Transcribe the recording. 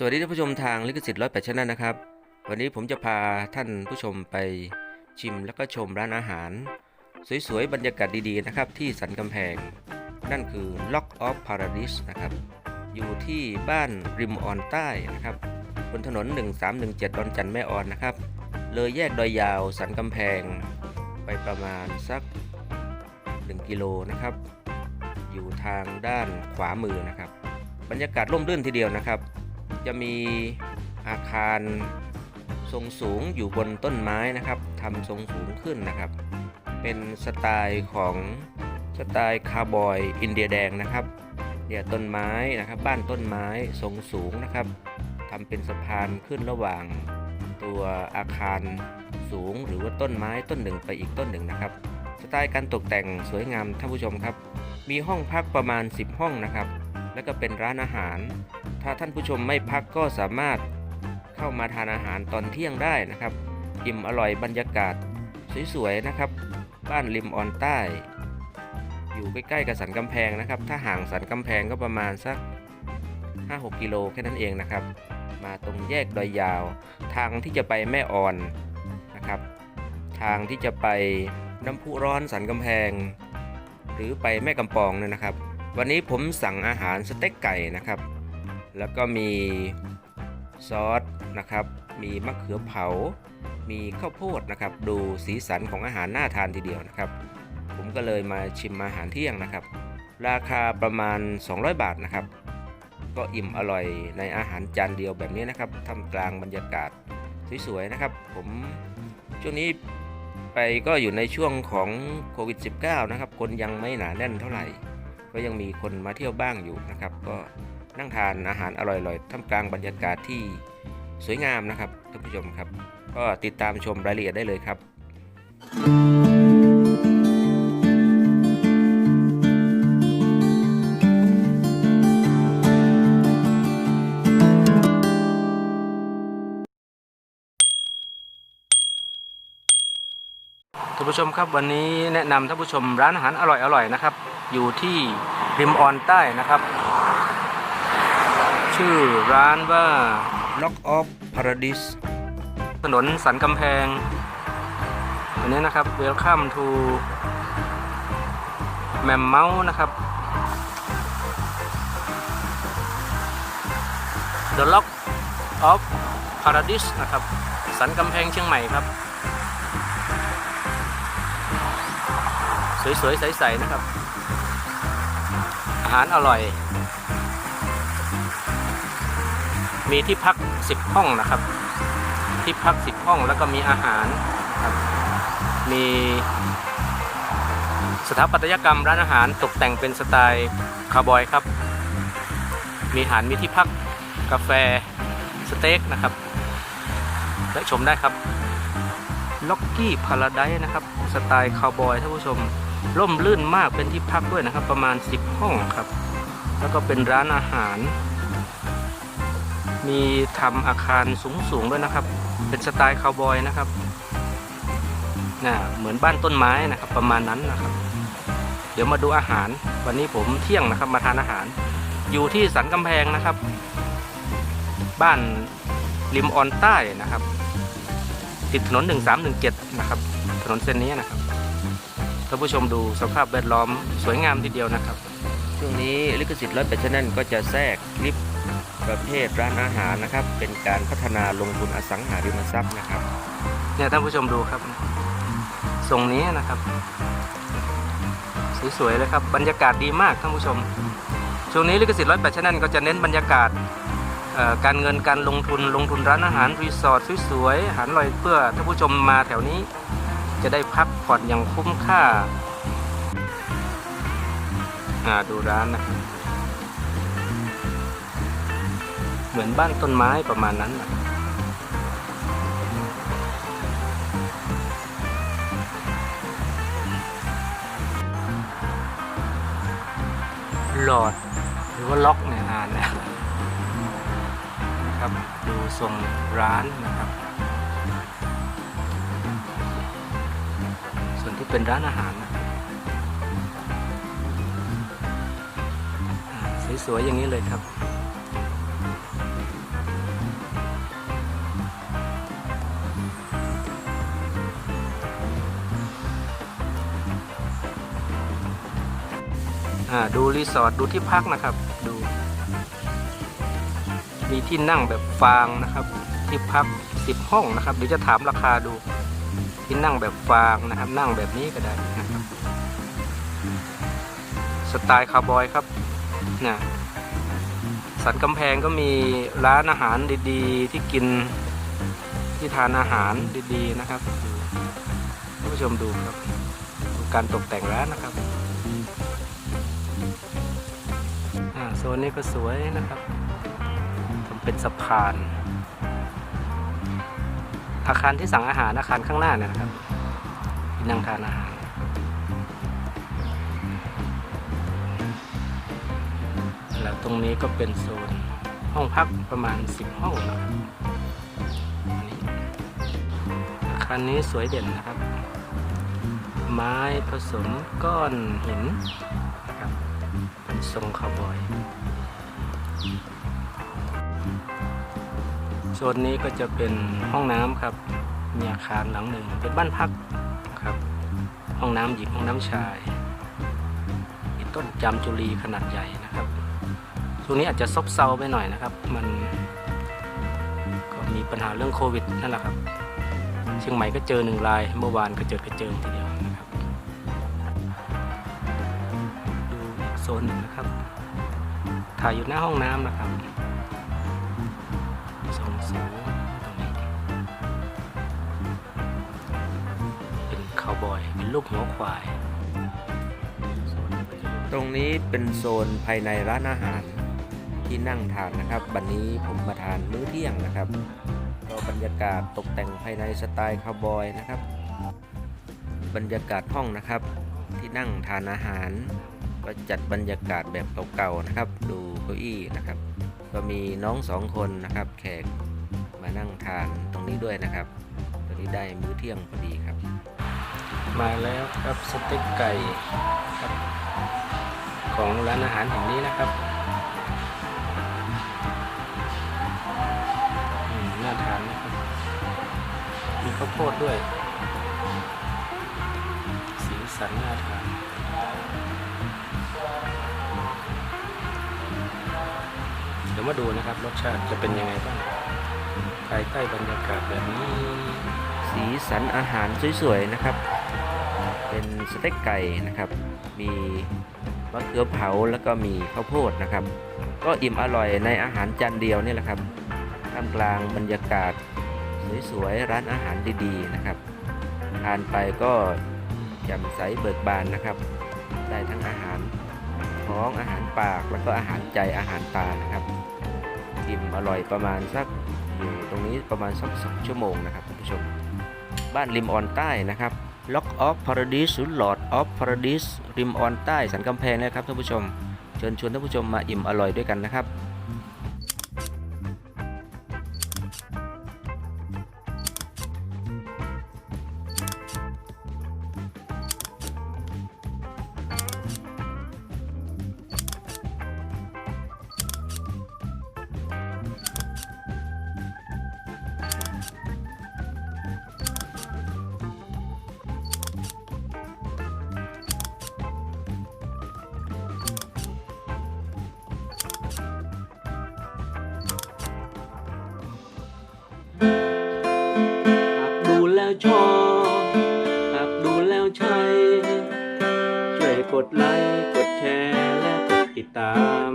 สวัสดีท่านผู้ชมทางลิขสิทธิ์ร้อยแปดชนะนะครับ วันนี้ผมจะพาท่านผู้ชมไปชิมแล้วก็ชมร้านอาหาร สวยๆ บรรยากาศดีๆนะครับที่สันกำแพง นั่นคือ Lock of Paradise นะครับ อยู่ที่บ้านริมออนใต้นะครับ บนถนน 1317 ดอนจันทน์แม่ออนนะครับ เลยแยกดอยยาวสันกำแพง ไปประมาณสัก 1 กิโลนะครับ อยู่ทางด้านขวามือนะครับ บรรยากาศร่มรื่นทีเดียวนะครับ จะมีอาคารทรงสูงอยู่บนต้นไม้นะครับทำทรงสูงขึ้นนะครับ เป็นสไตล์ของสไตล์คาร์บอยอินเดียแดงนะครับเนี่ยต้นไม้นะครับบ้านต้นไม้ทรงสูงนะครับทำเป็นสะพานขึ้นระหว่างตัวอาคารสูงหรือว่าต้นไม้ต้นหนึ่งไปอีกต้นหนึ่งนะครับ สไตล์การตกแต่งสวยงามท่านผู้ชมครับ มีห้องพักประมาณ 10 ห้องนะครับ แล้วก็เป็นร้านอาหาร ถ้าท่านผู้ชมไม่พักก็สามารถเข้ามาทานอาหารตอนเที่ยงได้นะครับ อิ่มอร่อยบรรยากาศสวยๆนะครับ บ้านริมออนใต้ อยู่ใกล้ๆกับสันกำแพงนะครับ ถ้าห่างสันกำแพงก็ประมาณสัก 5-6 กิโลแค่นั้นเองนะครับ มาตรงแยกดอยยาว ทางที่จะไปแม่อ่อนนะครับ ทางที่จะไปน้ำพุร้อนสันกำแพง หรือไปแม่กำปองเนี่ยนะครับ วันนี้ผมสั่งอาหารสเต็กไก่นะครับ แล้วก็มีซอสนะครับ มีมะเขือเผา มีข้าวโพดนะครับ ดูสีสันของอาหารน่าทานทีเดียวนะครับ ผมก็เลยมาชิมอาหารเที่ยงนะครับ ราคาประมาณ 200 บาทนะครับ ก็อิ่มอร่อยในอาหารจานเดียวแบบนี้นะครับทำกลางบรรยากาศสวยๆนะครับ ผมช่วงนี้ไปก็อยู่ในช่วงของโควิด -19 นะครับ คนยังไม่หนาแน่นเท่าไหร่ ก็ยังมีคนมาเที่ยวบ้างอยู่นะครับ ก็นั่งทานอาหารอร่อยๆท่ามกลางบรรยากาศที่สวยงามนะครับท่านผู้ชมครับ ก็ติดตามชมรายละเอียดได้เลยครับ ท่านผู้ชมครับวันนี้แนะนำท่านผู้ชมร้านอาหารอร่อยๆนะครับ อยู่ที่ริมออนใต้นะครับ ชื่อร้านว่า Lock of Paradise ถนนสันกำแพงอันนี้นะครับ Welcome to แมมเมาส์นะครับ The Lock of Paradise นะครับ สันกำแพงเชียงใหม่ครับ สวยๆ ใสๆนะครับ อาหารอร่อย มีที่พัก 10 ห้องนะครับ ที่พัก 10 ห้องแล้วก็มีอาหารครับมีสถาปัตยกรรมร้านอาหารตกแต่งเป็นสไตล์คาร์บอยครับ มีอาหารมีที่พักกาแฟสเต็กนะครับ และชมได้ครับล็อกกี้พาราไดนะครับ สไตล์คาวบอยท่านผู้ชม ร่มรื่นมากเป็นที่พักด้วยนะครับ ประมาณ 10 ห้องครับ แล้วก็เป็นร้านอาหาร มีทำอาคารสูงๆด้วยนะครับ เป็นสไตล์คาวบอยนะครับนะเหมือนบ้านต้นไม้นะครับประมาณนั้นนะครับ เดี๋ยวมาดูอาหาร วันนี้ผมเที่ยงนะครับมาทานอาหาร อยู่ที่สันกำแพงนะครับ บ้านริมออนใต้นะครับ ติดถนน 1317 นะครับ ถนนเส้นนี้นะครับ ท่านผู้ชมดูสภาพแวดล้อมสวยงามทีเดียวนะครับ ช่วงนี้ลิขสิทธิ์ร้อยแปดชแนลก็จะแทรกคลิปประเภทร้านอาหารนะครับ เป็นการพัฒนาลงทุนอสังหาริมทรัพย์นะครับเนี่ยท่านผู้ชมดูครับทรงนี้นะครับสวยๆเลยครับบรรยากาศดีมากท่านผู้ชม ช่วงนี้ลิขสิทธิ์ร้อยแปดชแนลก็จะเน้นบรรยากาศเอ่อการเงินการลงทุนลงทุนร้านอาหารรีสอร์ทสวยๆอาหารอร่อยเพื่อท่านผู้ชมมาแถวนี้ จะได้พักผ่อนอย่างคุ้มค่าอ่าดูร้านนะเหมือนบ้านต้นไม้ประมาณนั้นนะหลอดหรือว่าล็อกเนี่ยนานนะครับดูทรงร้านนะครับ เป็นร้านอาหารสวยๆอย่างนี้เลยครับ ดูรีสอร์ทดูที่พักนะครับ ดู มีที่นั่งแบบฟางนะครับ ที่พักสิบห้องนะครับ เดี๋ยวจะถามราคาดู ที่นั่งแบบฟางนะครับ นั่งแบบนี้ก็ได้นะครับสไตล์คาวบอยครับนะสันกำแพงก็มีร้านอาหารดีๆ ที่กินที่ทานอาหารดีๆนะครับท่านผู้ชมดูครับดูการตกแต่งร้านนะครับโซนนี้ก็สวยนะครับทำเป็นสะพาน อาคารที่สั่งอาหารอาคารข้างหน้าเนี่ยนะครับที่นั่งทานอาหารแล้วตรงนี้ก็เป็นโซนห้องพักประมาณ 10 ห้องนะครับอันนี้อาคารนี้สวยเด่นนะครับ ไม้ผสมก้อนหินนะครับเป็นทรงคาวบอย โซนนี้ก็จะเป็นห้องน้ำครับ มีอาคารหลังหนึ่งเป็นบ้านพักครับ ห้องน้ำหญิงห้องน้ำชายมีต้นจามจุลีขนาดใหญ่นะครับช่วงนี้อาจจะซบเซาไปหน่อยนะครับ มันก็มีปัญหาเรื่องโควิดนั่นแหละครับ เชียงใหม่ก็เจอหนึ่งราย เมื่อวานก็เจอกระเจิงทีเดียวนะครับ ดูโซนหนึ่งนะครับ ถ่ายอยู่หน้าห้องน้ำนะครับ ทรงสูงตรงนี้เป็นคาวบอย เป็นลูกหัวควาย ตรงนี้เป็นโซนภายในร้านอาหารที่นั่งทานนะครับ วันนี้ผมมาทานมื้อเที่ยงนะครับก็บรรยากาศตกแต่งภายในสไตล์คาวบอยนะครับ บรรยากาศห้องนะครับ ที่นั่งทานอาหาร ก็จัดบรรยากาศแบบเก่าๆนะครับ ดูเก้าอี้นะครับ ก็มีน้องสองคนนะครับ แขกมานั่งทานตรงนี้ด้วยนะครับ ตอนนี้ได้มื้อเที่ยงพอดีครับ มาแล้วครับสเต็กไก่ครับของร้านอาหารแห่งนี้นะครับน่าทานนะครับ มีข้าวโพดด้วย สีสันน่าทาน ดี๋ยวมาดูนะครับรสชาติจะเป็นยังไงบ้างภายใต้บรรยากาศแบบนี้ สีสันอาหารสวยๆนะครับ เป็นสเต็กไก่นะครับ มีมะเขือเผาแล้วก็มีข้าวโพดนะครับ ก็อิ่มอร่อยในอาหารจานเดียวนี่แหละครับท่ามกลางบรรยากาศสวยๆร้านอาหารดีๆนะครับทานไปก็แจ่มใสเบิกบานนะครับ ได้ทั้งอาหาร ท้องอาหารปากแล้วก็อาหารใจอาหารตานะครับอิ่มอร่อยประมาณสักอยู่ตรงนี้ประมาณสักสองชั่วโมงนะครับท่านผู้ชม บ้านริมออนใต้นะครับ Lock of Paradise หรือ Lord of Paradise ริมออนใต้สันกำแพงนะครับท่านผู้ชม เชิญชวนท่านผู้ชมมาอิ่มอร่อยด้วยกันนะครับ ช่